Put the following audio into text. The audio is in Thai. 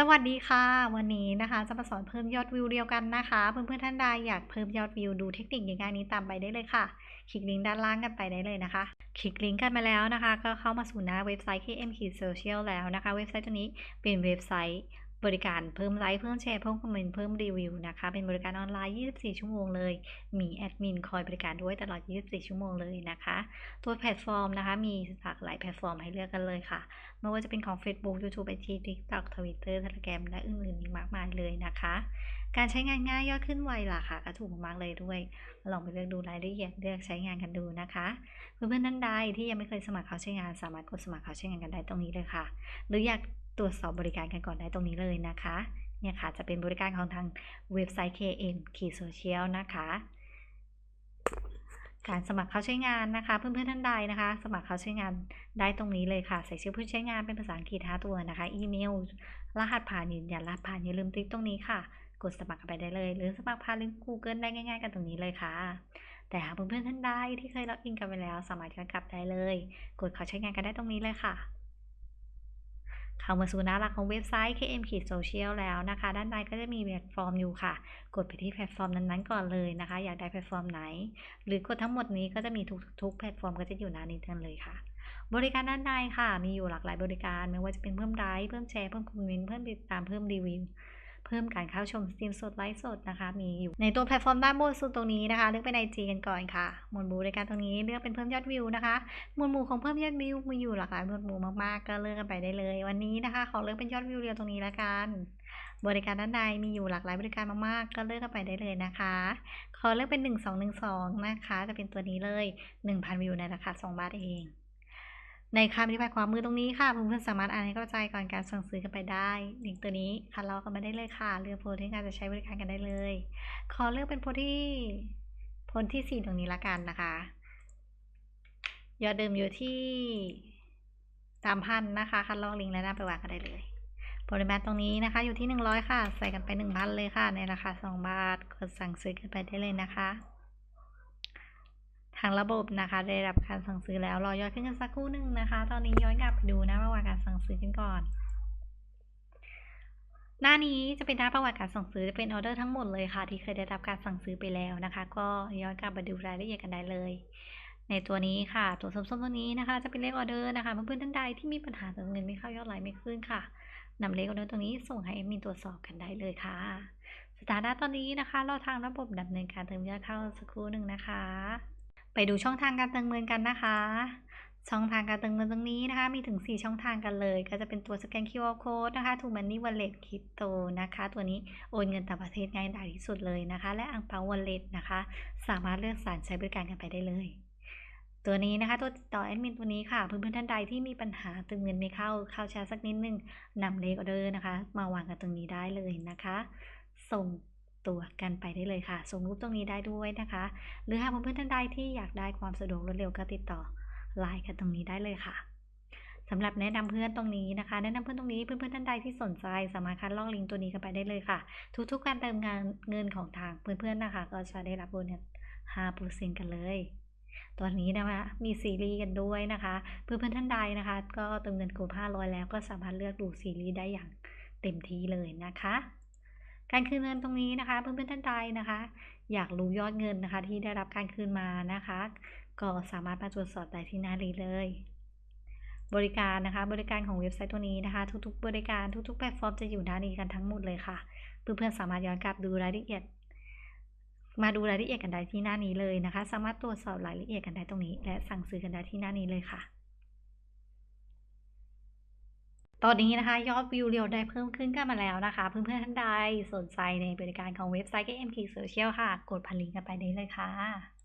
สวัสดีค่ะ วันนี้นะคะจะมาสอนเพิ่มยอดวิวเดียวกันนะคะ เพื่อนๆท่านใดอยากเพิ่มยอดวิวดูเทคนิคง่ายๆนี้ตามไปได้เลยค่ะ คลิกลิงก์ด้านล่างกันไปได้เลยนะคะ คลิกลิงก์กันมาแล้วนะคะ ก็เข้ามาสู่หน้าเว็บไซต์ KM Social แล้วนะคะ เว็บไซต์ตัวนี้เป็นเว็บไซต์ บริการเพิ่มไลค์เพิ่มแชร์เพิ่มคอมเมนต์เพิ่มรีวิวนะคะ เป็นบริการออนไลน์ 24 ชั่วโมงเลย มีแอดมินคอยบริการด้วยตลอด 24 ชั่วโมงเลยนะคะ ตัวแพลตฟอร์มนะคะ มีหลากหลายแพลตฟอร์มให้เลือกกันเลยค่ะ ไม่ว่าจะเป็นของ Facebook YouTube IG TikTok Twitter Telegram และอื่นๆอีกมากมายเลยนะคะ การใช้งานง่ายยอดขึ้นไวล่ะค่ะก็ถูกมากเลยด้วย ลองไปเลือกดูรายละเอียดเลือกใช้งานกันดูนะคะ เพื่อนๆท่านใดที่ยังไม่เคยสมัครเขาใช้งาน สามารถกดสมัครเขาใช้งานกันได้ตรงนี้เลยค่ะ หรืออยากตรวจสอบบริการกันก่อนได้ตรงนี้เลยนะคะ เนี่ยค่ะจะเป็นบริการของทางเว็บไซต์ KM k e y Social นะคะการสมัครเข้าใช้งานนะคะ เพื่อนๆท่านใดนะคะ สมัครเข้าใช้งานได้ตรงนี้เลยค่ะ ใส่ชื่อผู้ใช้งานเป็นภาษาอังกฤษ5ตัวนะคะ อีเมล รหัสผ่านยืนยันรหัสผ่านอย่าลืมติ๊กตรงนี้ค่ะ กดสมัครกันไปได้เลย หรือสมัครผ่านลิงก์ Google ได้ง่าย ๆ กันตรงนี้เลยค่ะ แต่หากเพื่อนๆท่านใดที่เคยล็อกอินกันไปแล้ว สามารถย้อนกลับได้เลย กดเข้าใช้งานกันได้ตรงนี้เลยค่ะเข้ามาสู่หน้าหลักของเว็บไซต์ KM k Social แล้วนะคะ ด้านในก็จะมีแพลตฟอร์มอยู่ค่ะ กดไปที่แพลตฟอร์มนั้นๆก่อนเลยนะคะ อยากได้แพลตฟอร์มไหน หรือกดทั้งหมดนี้ก็จะมีทุกทุกแพลตฟอร์มก็จะอยู่หน้านี้กันเลยค่ะ บริการด้านในค่ะ มีอยู่หลากหลายบริการ ไม่ว่าจะเป็นเพิ่มไลค์เพิ่มแชร์ เพิ่มคอมเมนต์ เพิ่มติดตาม เพิ่มรีวิว เพิ่มการเข้าชมสตรีมสดไลฟ์สดนะคะ มีอยู่ในตัวแพลตฟอร์มด้านบนสุดตรงนี้นะคะ เลือกเป็นไอจีกันก่อนค่ะ หมวดหมู่บริการตรงนี้เลือกเป็นเพิ่มยอดวิวนะคะ หมวดหมู่ของเพิ่มยอดวิวมีอยู่หลากหลายหมวดหมู่มากๆ ก็เลือกกันไปได้เลย วันนี้นะคะขอเลือกเป็นยอดวิวเดียวตรงนี้ละกัน บริการด้านในมีอยู่หลากหลายบริการมากๆ ก็เลือกกันไปได้เลยนะคะ ขอเลือกเป็น 1212 นะคะ จะเป็นตัวนี้เลย 1,000 วิวในราคา 2 บาทเอง ในคำอธิบายความมือตรงนี้ค่ะเพื่อนๆสามารถอ่านให้เข้าใจก่อนการสั่งซื้อกันไปได้ลิงก์ตัวนี้คัดลอกกันมาได้เลยค่ะ เลือกโพสที่การจะใช้บริการกันได้เลย ขอเลือกเป็นโพสที่โพสที่ 4 ตรงนี้ละกันนะคะ ยอดเดิมอยู่ที่สามพันนะคะ คัดลอกลิงก์และหน้าไปวางกันได้เลยปริมาณตรงนี้นะคะ อยู่ที่ 100 ค่ะ ใส่กันไป 1,000 เลยค่ะ ในราคา 2 บาท กดสั่งซื้อกันไปได้เลยนะคะ ทางระบบนะคะ ได้รับการสั่งซื้อแล้ว รอย้อดขึ้นกันสักครู่หนึ่งนะคะ ตอนนี้ย้อนกลับไปดูหน้าประวัติการสั่งซื้อกันก่อน หน้านี้จะเป็นหน้าประวัติการสั่งซื้อจะเป็นออเดอร์ทั้งหมดเลยค่ะ ที่เคยได้รับการสั่งซื้อไปแล้วนะคะ ก็ย้อนกลับมาดูรายละเอียดกันได้เลยในตัวนี้ค่ะ ตัวส้มๆตัวนี้นะคะ จะเป็นเลขออเดอร์นะคะ เพื่อนๆท่านใดที่มีปัญหาเงินไม่เข้ายอดไลน์ไม่ขึ้นค่ะนำเลขออเดอร์ตรงนี้ส่งให้แอดมินตรวจสอบกันได้เลยค่ะ สถานะตอนนี้นะคะ เรอทางระบบดำเนินการเติมยอดเข้าสักครู่หนึ่งนะคะ ไปดูช่องทางการเติมเงินกันนะคะ ช่องทางการเติมเงินตรงนี้นะคะ มีถึง 4 ช่องทางกันเลย ก็จะเป็นตัวสแกน QR code นะคะถูกมันนี่วอลเล็ตคริปโตนะคะ ตัวนี้โอนเงินต่างประเทศง่ายดายที่สุดเลยนะคะ และอังเปาวอลเล็ตนะคะ สามารถเลือกสรรใช้บริการกันไปได้เลย ตัวนี้นะคะ ตัวติดต่อแอดมินตัวนี้ค่ะ เพื่อนๆท่านใดที่มีปัญหาเติมเงินไม่เข้า เข้าช้าสักนิดนึงนำเลขออเดอร์นะคะ มาวางกันตรงนี้ได้เลยนะคะ ส่ง ตัวกันไปได้เลยค่ะ ส่งรูปตรงนี้ได้ด้วยนะคะ หรือหากเพื่อนๆท่านใดที่อยากได้ความสะดวกรวดเร็วก็ติดต่อไลน์กันตรงนี้ได้เลยค่ะสำหรับแนะนำเพื่อนตรงนี้นะคะ แนะนำเพื่อนตรงนี้เพื่อนๆท่านใดที่สนใจสามารถคัดลอกลิงก์ตัวนี้กันไปได้เลยค่ะ ทุกๆการเติมงานเงินของทางเพื่อนๆนะคะ ก็จะได้รับโบนัส5%กันเลยตอนนี้นะคะมีซีรีส์กันด้วยนะคะ เพื่อนๆท่านใดนะคะ ก็เติมเงินครบ500 แล้วก็สามารถเลือกดูซีรีส์ได้อย่างเต็มที่เลยนะคะ การคืนเงินตรงนี้นะคะ เพื่อนๆท่านใดนะคะ อยากรู้ยอดเงินนะคะ ที่ได้รับการคืนมานะคะ ก็สามารถมาตรวจสอบได้ที่หน้านี้เลย บริการนะคะบริการของเว็บไซต์ตัวนี้นะคะ ทุกๆ บริการทุกๆแพลตฟอร์มจะอยู่หน้านี้กันทั้งหมดเลยค่ะ เพื่อนๆสามารถย้อนกลับดูรายละเอียด มาดูรายละเอียดกันได้ที่หน้านี้เลยนะคะ สามารถตรวจสอบรายละเอียดกันได้ตรงนี้ และสั่งซื้อกันได้ที่หน้านี้เลยค่ะ ตอนนี้นะคะ ยอดวิวเรียวได้เพิ่มขึ้นกันมาแล้วนะคะ เพื่อนๆท่านใดสนใจในบริการของเว็บไซต์ KMK Social ค่ะ กดพันลิงก์กันไปได้เลยค่ะ